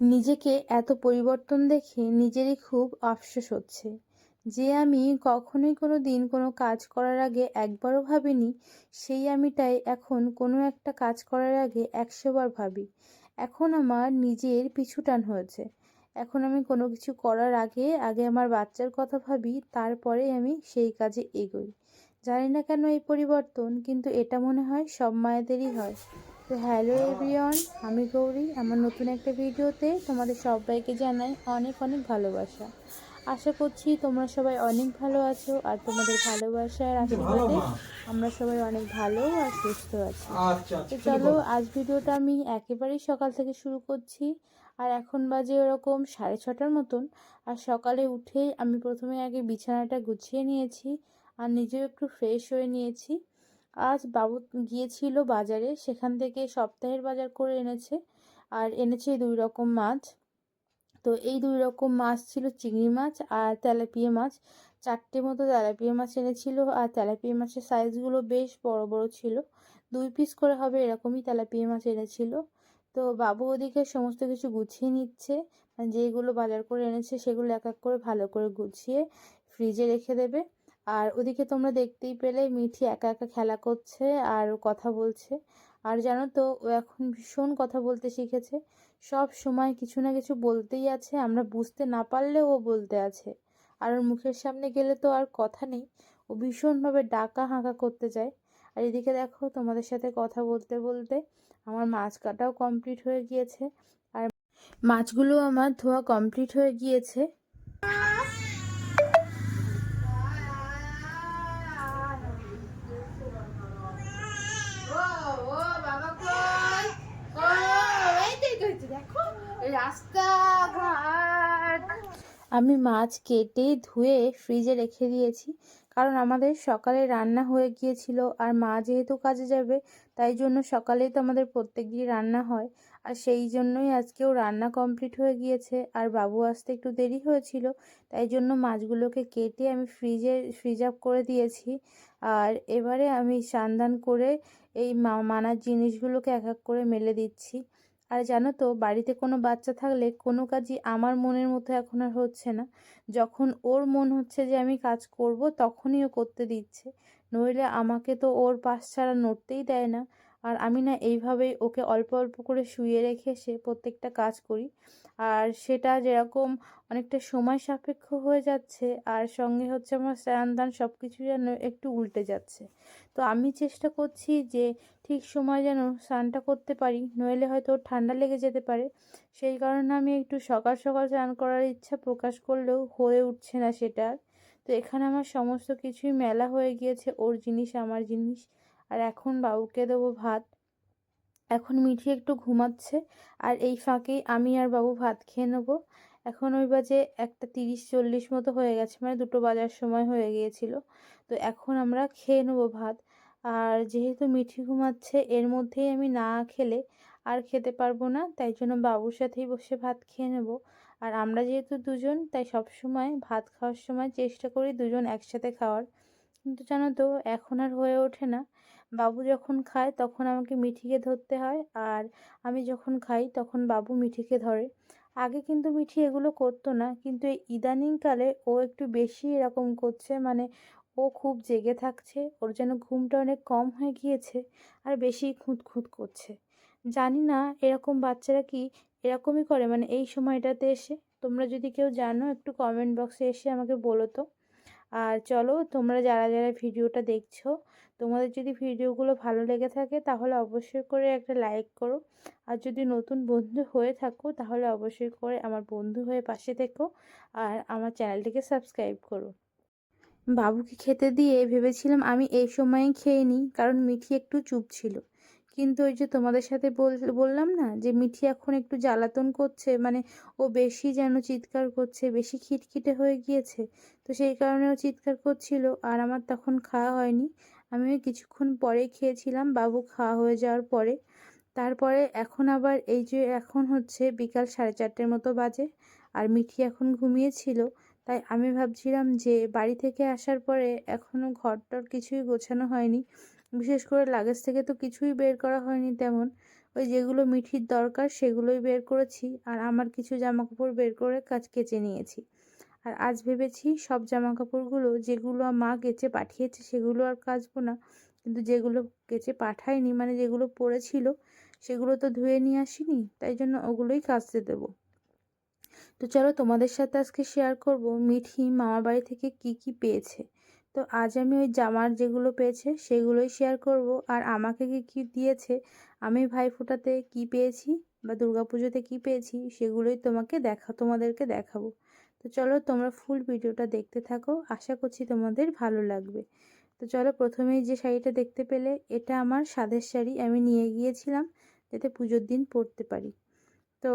নিজেকে এত পরিবর্তন দেখে নিজেরই খুব আফসোস হচ্ছে। যে আমি কখনোই কোনো দিন কোনো কাজ করার আগে একবারও ভাবিনি, সেই আমিটাই এখন কোনো একটা কাজ করার আগে একশোবার ভাবি। এখন আমার নিজের পিছুটান হয়েছে। এখন আমি কোনো কিছু করার আগে আগে আমার বাচ্চার কথা ভাবি, তারপরে আমি সেই কাজে এগোই। জানি না কেন এই পরিবর্তন, কিন্তু এটা মনে হয় সব মায়েদেরই হয়। তো হ্যালো এভরিওয়ান আমি গৌরী। আমার নতুন একটা ভিডিওতে তোমাদের সবাইকে জানাই অনেক অনেক ভালোবাসা। আশা করছি তোমরা সবাই অনেক ভালো আছো আর তোমাদের ভালোবাসার আশীর্বাদে আমরা সবাই অনেক ভালো আর সুস্থ আছি। আচ্ছা তো চলো আজ ভিডিওটা আমি একেবারেই সকাল থেকে শুরু করছি আর এখন বাজে ওরকম সাড়ে ছটার মতন। আর সকালে উঠেই আমি প্রথমে আগে বিছানাটা গুছিয়ে নিয়েছি আর নিজেও একটু ফ্রেশ হয়ে নিয়েছি। আজ বাবু গিয়েছিল বাজারে, সেখান থেকে সপ্তাহের বাজার করে এনেছে আর এনেছে দুই রকম মাছ। তো এই দুই রকম মাছ ছিল চিংড়ি মাছ আর তেলাপিয়া মাছ। চারটে মতো তেলাপিয়া মাছ এনেছিল আর তেলাপিয়া মাছের সাইজগুলো বেশ বড় বড় ছিল। দুই পিস করে হবে এরকমই তেলাপিয়া মাছ এনেছিল। তো বাবু ওদিকে সমস্ত কিছু গুছিয়ে নিচ্ছে, যেগুলো বাজার করে এনেছে সেগুলো এক এক করে ভালো করে গুছিয়ে ফ্রিজে রেখে দেবে। আর ওদিকে তোমরা দেখতেই পেলে মিঠি একা একা খেলা করছে আর কথা বলছে। আর জানো তো, ও এখন ভীষণ কথা বলতে শিখেছে। সব সময় কিছু না কিছু বলতেই আছে, আমরা বুঝতে না পারলেও ও বলতে আছে। আর ওর মুখের সামনে গেলে তো আর কথা নেই, ও ভীষণভাবে ডাকা হাঁকা করতে যায়। আর এদিকে দেখো তোমাদের সাথে কথা বলতে বলতে আমার মাছ কাটাও কমপ্লিট হয়ে গিয়েছে। আর মাছগুলো আমার ধোয়া কমপ্লিট হয়ে গিয়েছে। আমি মাছ কেটে ধুয়ে ফ্রিজে রেখে দিয়েছি। কারণ আমাদের সকালে রান্না হয়ে গিয়েছিল আর মা যেহেতু কাজে যাবে, তাই জন্য সকালেই তো আমাদের প্রত্যেক দিন রান্না হয়। আর সেই জন্যই আজকেও রান্না কমপ্লিট হয়ে গিয়েছে আর বাবু আসতে একটু দেরি হয়েছিল, তাই জন্য মাছগুলোকে কেটে আমি ফ্রিজে ফ্রিজ আপ করে দিয়েছি। আর এবারে আমি সান্দান করে এই মানার জিনিসগুলোকে এক এক করে মেলে দিচ্ছি। আর জানো তো, বাড়িতে কোনো বাচ্চা থাকলে কোনো কাজই আমার মনের মতো এখন আর হচ্ছে না। যখন ওর মন হচ্ছে যে আমি কাজ করব, তখনই ও করতে দিচ্ছে। নইলে আমাকে তো ওর পাশ ছাড়া নড়তেই দেয় না। আর আমি না এইভাবেই ওকে অল্প অল্প করে শুয়ে রেখে সে প্রত্যেকটা কাজ করি। আর সেটা যেরকম অনেকটা সময় সাপেক্ষ হয়ে যাচ্ছে, আর সঙ্গে হচ্ছে আমার স্নান দান সব কিছু যেন একটু উল্টে যাচ্ছে। তো আমি চেষ্টা করছি যে ঠিক সময় যেন স্নানটা করতে পারি, নইলে হয়তো ঠান্ডা লেগে যেতে পারে। সেই কারণে আমি একটু সকাল সকাল স্নান করার ইচ্ছা প্রকাশ করলেও হয়ে উঠছে না সেটা। তো এখানে আমার সমস্ত কিছুই মেলা হয়ে গিয়েছে, ওর জিনিস, আমার জিনিস। আর এখন বাবুকে দেবো ভাত। এখন মিঠি একটু ঘুমাচ্ছে আর এই ফাঁকেই আমি আর বাবু ভাত খেয়ে নেব। এখন ওই বাজে একটা তিরিশ চল্লিশ মতো হয়ে গেছে মানে দুটো বাজার সময় হয়ে গিয়েছিল। তো এখন আমরা খেয়ে নেব ভাত। আর যেহেতু মিঠি ঘুমাচ্ছে, এর মধ্যেই আমি না খেলে আর খেতে পারব না, তাই জন্য বাবুর সাথেই বসে ভাত খেয়ে নেব। আর আমরা যেহেতু দুজন, তাই সব সময় ভাত খাওয়ার সময় চেষ্টা করি দুজন একসাথে খাওয়ার। কিন্তু জানো তো, এখন আর হয়ে ওঠে না। বাবু যখন খায় তখন আমাকে মিঠিকে ধরতে হয় আর আমি যখন খাই তখন বাবু মিঠিকে ধরে। আগে কিন্তু মিঠি এগুলো করতো না, কিন্তু এই ইদানিংকালে ও একটু বেশি এরকম করছে মানে ও খুব জেগে থাকছে, ওর যেন ঘুমটা অনেক কম হয়ে গিয়েছে আর বেশি খুঁত খুঁত করছে। জানি না এরকম বাচ্চারা কি এরকমই করে মানে এই সময়টাতে এসে, তোমরা যদি কেউ জানো একটু কমেন্ট বক্সে এসে আমাকে বলো তো। আর চলো তোমরা যারা যারা ভিডিওটা দেখছ, তোমাদের যদি ভিডিওগুলো ভালো লেগে থাকে তাহলে অবশ্যই করে একটা লাইক করো। আর যদি নতুন বন্ধু হয়ে থাকো তাহলে অবশ্যই করে আমার বন্ধু হয়ে পাশে থেকো আর আমার চ্যানেলটিকে সাবস্ক্রাইব করো। বাবুকে খেতে দিয়ে ভেবেছিলাম আমি এই সময়েই খেয়ে নিই, কারণ মিঠি একটু চুপ ছিল। কিন্তু ওই যে তোমাদের সাথে বল- বললাম না যে মিঠি এখন একটু জ্বালাতন করছে মানে ও বেশি যেন চিৎকার করছে, বেশি খিটখিটে হয়ে গিয়েছে, তো সেই কারণে ও চিৎকার করছিল আর আমার তখন খাওয়া হয়নি। আমি ওই কিছুক্ষণ পরেই খেয়েছিলাম, বাবু খাওয়া হয়ে যাওয়ার পরে। তারপরে এখন আবার এই যে এখন হচ্ছে বিকাল সাড়ে চারটের মতো বাজে আর মিঠি এখন ঘুমিয়েছিল, তাই আমি ভাবছিলাম যে বাড়ি থেকে আসার পরে এখনও ঘরটর কিছুই গোছানো হয়নি। বিশেষ করে লাগেজ থেকে তো কিছুই বের করা হয়নি তেমন। ওই যেগুলো মিঠির দরকার সেগুলোই বের করেছি আর আমার কিছু জামা কাপড় বের করে কাজ কেচে নিয়েছি। আর আজ ভেবেছি সব জামা কাপড়গুলো যেগুলো মা কেচে পাঠিয়েছে সেগুলো আর কাচবো না। কিন্তু যেগুলো কেচে পাঠায়নি মানে যেগুলো পড়েছিল, সেগুলো তো ধুয়ে নিয়ে আসিনি, তাই জন্য ওগুলোই কাচতে দেবো। তো চলো তোমাদের সাথে আজকে শেয়ার করব মিঠি মামার বাড়ি থেকে কি কি পেয়েছে। তো আজ আমি ওই জামার যেগুলো পেয়েছে সেগুলোই শেয়ার করব। আর আমাকে কি কি দিয়েছে? আমি ভাই ফোটাতে কি পেয়েছি বা পুজোতে কি পেয়েছি সেগুলোই তোমাকে দেখা, তোমাদেরকে দেখাবো। তো চলো তোমরা ফুল ভিডিওটা দেখতে থাকো। আশা করছি তোমাদের ভালো লাগবে। তো চলো প্রথমেই যে শাড়িটা দেখতে পেলে, এটা আমার সাদের শাড়ি। আমি নিয়ে গিয়েছিলাম যাতে পুজোর দিন পরতে পারি। তো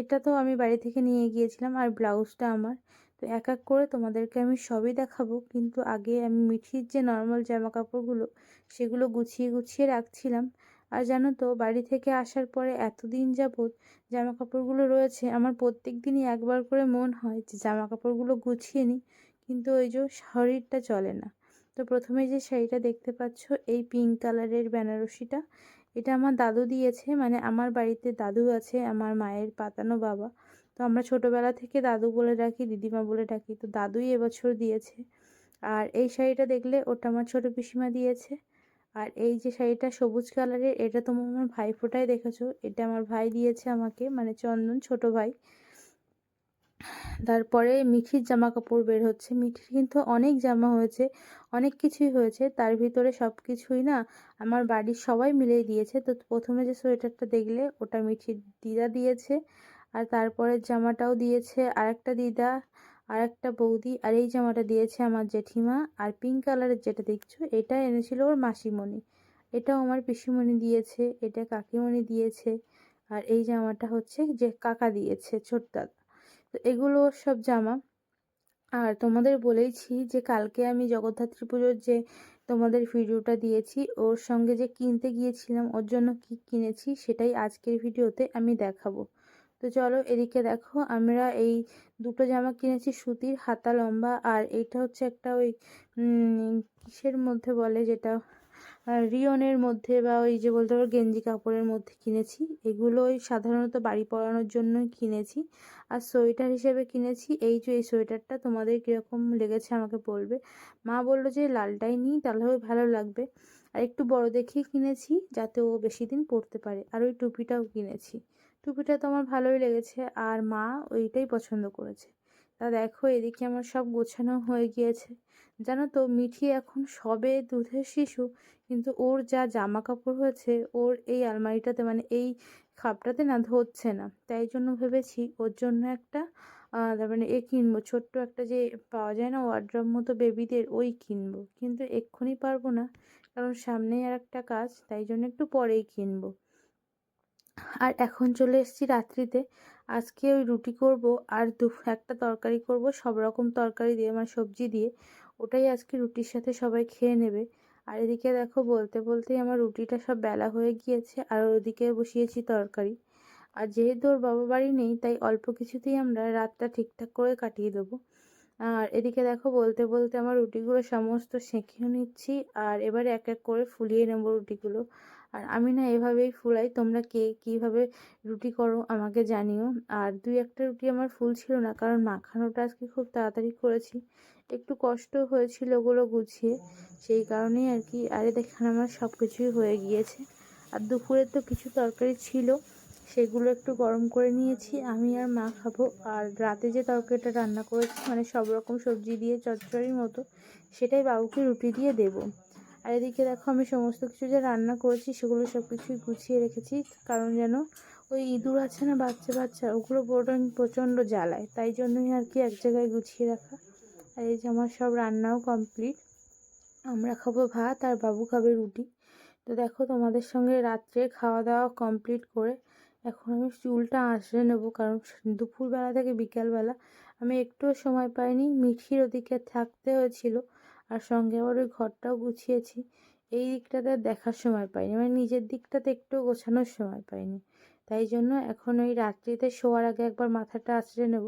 এটা তো আমি বাড়ি থেকে নিয়ে গিয়েছিলাম আর ব্লাউজটা আমার। তো এক এক করে তোমাদেরকে আমি সবই দেখাবো। কিন্তু আগে আমি মিঠির যে নর্মাল জামা কাপড়গুলো সেগুলো গুছিয়ে গুছিয়ে রাখছিলাম। আর জানো তো, বাড়ি থেকে আসার পরে এতদিন যাবৎ জামা কাপড়গুলো রয়েছে, আমার প্রত্যেক দিনই একবার করে মন হয় যে জামা কাপড়গুলো গুছিয়ে নিই। কিন্তু ওই যে শরীরটা চলে না। তো প্রথমে যে শাড়িটা দেখতে পাচ্ছ, এই পিঙ্ক কালারের বেনারসিটা, এটা আমার দাদু দিয়েছে। মানে আমার বাড়িতে দাদু আছে, আমার মায়ের পাতানো বাবা। তো আমরা ছোটোবেলা থেকে দাদু বলে ডাকি, দিদিমা বলে ডাকি। তো দাদুই এবছর দিয়েছে। আর এই শাড়িটা দেখলে ওটা আমার ছোটো পিসিমা দিয়েছে। আর এই যে শাড়িটা সবুজ কালারের এটা তোমার আমার ভাই ফোটাই দেখেছ। এটা আমার ভাই দিয়েছে আমাকে মানে চন্দন, ছোট ভাই। তারপরে মিঠির জামা কাপড় বের হচ্ছে। মিঠির কিন্তু অনেক জামা হয়েছে, অনেক কিছুই হয়েছে। তার ভিতরে সব কিছুই না আমার বাড়ির সবাই মিলেই দিয়েছে। তো প্রথমে যে সোয়েটারটা দেখলে ওটা মিঠির দিদা দিয়েছে। আর তারপরে জামাটাও দিয়েছে আরেকটা দিদা আর একটা বৌদি, আর এই জামাটা দিয়েছে আমার জেঠিমা, আর পিঙ্ক কালারের যেটা দেখছ, এটা এনেছিল ওর মাসিমণি। এটাও আমার পিসিমণি দিয়েছে, এটা কাকিমণি দিয়েছে, আর এই জামাটা হচ্ছে যে কাকা দিয়েছে, ছোট দাদা। তো এগুলো সব জামা। আর তোমাদের বলেইছি যে কালকে আমি জগদ্ধাত্রী পুজোর যে তোমাদের ভিডিওটা দিয়েছি, ওর সঙ্গে যে কিনতে গিয়েছিলাম, ওর জন্য কি কিনেছি, সেটাই আজকের ভিডিওতে আমি দেখাবো। তো চলো এদিকে দেখো, আমরা এই দুটো জামা কিনেছি, সুতির, হাতা লম্বা, আর এইটা হচ্ছে একটা ওই কিসের মধ্যে বলে যেটা রিয়নের মধ্যে বা ওই যে বলতে পারো গেঞ্জি কাপড়ের মধ্যে কিনেছি। এগুলো ওই সাধারণত বাড়ি পরানোর জন্যই কিনেছি। আর সোয়েটার হিসেবে কিনেছি। এই যে এই সোয়েটারটা তোমাদের কীরকম লেগেছে আমাকে বলবে। মা বলল যে লালটাই নিই, তাহলে ভালো লাগবে। আর একটু বড় দেখেই কিনেছি, যাতে ও বেশি দিন পরতে পারে। আর ওই টুপিটাও কিনেছি। টুপিটা তো আমার ভালোই লেগেছে, আর মা ওইটাই পছন্দ করেছে। তা দেখো এদিকে আমার সব গোছানো হয়ে গিয়েছে। জানো তো, মিঠি এখন সবে দুধের শিশু, কিন্তু ওর যা জামা কাপড় হয়েছে, ওর এই আলমারিটাতে মানে এই খাপটাতে না ধরছে না। তাই জন্য ভেবেছি ওর জন্য একটা তার মানে এ কিনবো। ছোট্ট একটা যে পাওয়া যায় না ওয়ার্ড্রপ মতো বেবিদের ওই কিনবো। কিন্তু এক্ষুনি পারব না, কারণ সামনেই আর একটা কাজ, তাই জন্য একটু পরেই কিনবো। আর এখন চলে এসেছি রাত্রিতে। আজকে ওই রুটি করব আর দু একটা তরকারি করব, সব রকম তরকারি দিয়ে মানে সবজি দিয়ে। ওটাই আজকে রুটির সাথে সবাই খেয়ে নেবে। আর এদিকে দেখো, বলতে বলতেই আমার রুটিটা সব বেলা হয়ে গিয়েছে, আর ওদিকে বসিয়েছি তরকারি। আর যেহেতু ওর বাবা বাড়ি নেই, তাই অল্প কিছুতেই আমরা রাতটা ঠিকঠাক করে কাটিয়ে দেবো। আর এদিকে দেখো, বলতে বলতে আমার রুটিগুলো সমস্ত সেঁকেও নিচ্ছি, আর এবারে এক এক করে ফুলিয়ে নেব রুটিগুলো। আর আমি না এভাবেই ফুলাই। তোমরা কে কীভাবে রুটি করো আমাকে জানিও। আর দুই একটা রুটি আমার ফুল ছিল না, কারণ মাখানোটা আজকে খুব তাড়াতাড়ি করেছি। একটু কষ্ট হয়েছিল ওগুলো গুছিয়ে, সেই কারণেই আর কি। আরে দেখেন আমার সব কিছুই হয়ে গিয়েছে। আর দুপুরে তো কিছু তরকারি ছিল, সেগুলো একটু গরম করে নিয়েছি, আমি আর মা খাব। আর রাতে যে তরকারিটা রান্না করেছি মানে সব রকম সবজি দিয়ে চচ্চড়ির মতো, সেটাই বাবুকে রুটি দিয়ে দেবো। আর এদিকে দেখো আমি সমস্ত কিছু যে রান্না করেছি সেগুলো সব কিছুই গুছিয়ে রেখেছি, কারণ যেন ওই ইঁদুর আছে না, বাচ্চা বাচ্চা, ওগুলো প্রচণ্ড জ্বালায়। তাই জন্যই আর কি এক জায়গায় গুছিয়ে রাখা। আর এই যে আমার সব রান্নাও কমপ্লিট। আমরা খাব ভাত আর বাবু খাবে রুটি। তো দেখো তোমাদের সঙ্গে রাত্রে খাওয়া দাওয়া কমপ্লিট করে এখন আমি চুলটা আঁচড়ে নেব, কারণ দুপুরবেলা থেকে বিকালবেলা আমি একটুও সময় পাইনি। মিঠির ওদিকে থাকতে হয়েছিল। আর সঙ্গে আবার ওই ঘরটাও গুছিয়েছি। এই দিকটাতে দেখার সময় পাইনি। মানে নিজের দিকটাতে একটু গোছানোর সময় পাইনি। তাই জন্য এখন ওই রাত্রিতে শোয়ার আগে একবার মাথাটা আঁচড়ে নেব।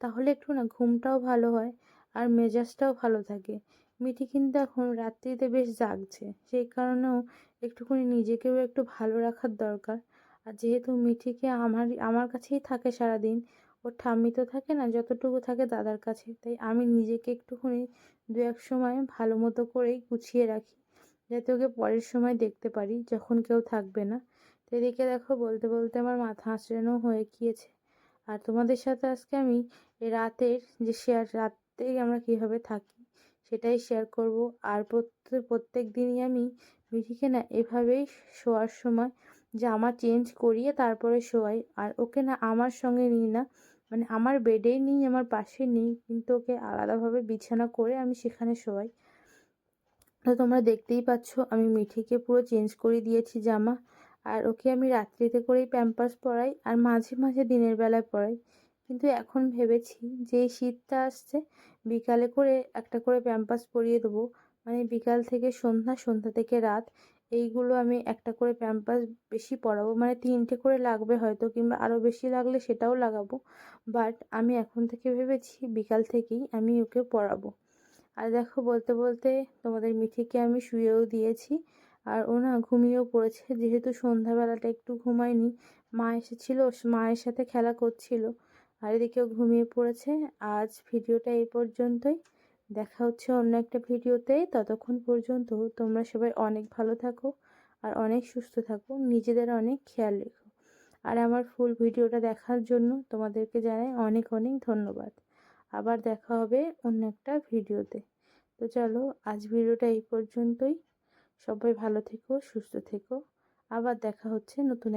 তাহলে একটু না ঘুমটাও ভালো হয় আর মেজাজটাও ভালো থাকে। মিঠি কিন্তু এখন রাত্রিতে বেশ জাগছে। সেই কারণেও একটুখানি নিজেকেও একটু ভালো রাখার দরকার। আর যেহেতু মিঠিকে আমার আমার কাছেই থাকে সারাদিন ওর ঠাম্মি তো থাকে না, যতটুকু থাকে দাদার কাছে। তাই আমি নিজেকে একটুখানি দু এক সময় ভালো মতো করেই গুছিয়ে রাখি, যাতে ওকে পরের সময় দেখতে পারি যখন কেউ থাকবে না। তো এদিকে দেখো, বলতে বলতে আমার মাথা আঁচড়ানো হয়ে গিয়েছে। আর তোমাদের সাথে আজকে আমি রাতের যে শেয়ার রাতেই আমরা কীভাবে থাকি সেটাই শেয়ার করব। আর প্রত্যেক প্রত্যেক দিনই আমি মিঠিকে না এভাবেই শোয়ার সময় জামা চেঞ্জ করিয়ে তারপরে শোয়াই। আর ওকে না আমার সঙ্গে নিই না মানে আমার বেডেই নিই, আমার পাশে নিই, কিন্তু ওকে আলাদাভাবে বিছানা করে আমি সেখানে শোয়াই। তো তোমরা দেখতেই পাচ্ছ, আমি মিঠিকে পুরো চেঞ্জ করে দিয়েছি জামা, আর ওকে আমি রাত্রিতে করেই প্যাম্পাস পরাই, আর মাঝে মাঝে দিনের বেলায় পরাই। কিন্তু এখন ভেবেছি যে শীতটা আসছে, বিকালে করে একটা করে প্যাম্পাস পরিয়ে দেবো। মানে বিকাল থেকে সন্ধ্যা সন্ধ্যা থেকে রাত এইগুলো আমি একটা করে প্যাম্পাস বেশি পরাবো। মানে তিনটে করে লাগবে হয়তো, কিংবা আরও বেশি লাগলে সেটাও লাগাবো। বাট আমি এখন থেকে ভেবেছি বিকাল থেকেই আমি ওকে পরাবো। আর দেখো, বলতে বলতে তোমাদের মিঠিকে আমি শুয়েও দিয়েছি। আর ও না ঘুমিয়েও পড়েছে। যেহেতু সন্ধ্যাবেলাটা একটু ঘুমায়নি, মা এসেছিল, মায়ের সাথে খেলা করছিল। আর এদিকেও ঘুমিয়ে পড়েছে। আজ ভিডিওটা এই পর্যন্তই। দেখা হচ্ছে অন্য একটা ভিডিওতে। ততক্ষণ পর্যন্ত তোমরা সবাই অনেক ভালো থাকো আর অনেক সুস্থ থাকো। নিজেদের অনেক খেয়াল রেখো। আর আমার ফুল ভিডিওটা দেখার জন্য তোমাদেরকে জানাই অনেক অনেক ধন্যবাদ। আবার দেখা হবে অন্য একটা ভিডিওতে। তো চলো, আজ ভিডিওটা এই পর্যন্তই। সবাই ভালো থেকো, সুস্থ থেকো। আবার দেখা হচ্ছে নতুন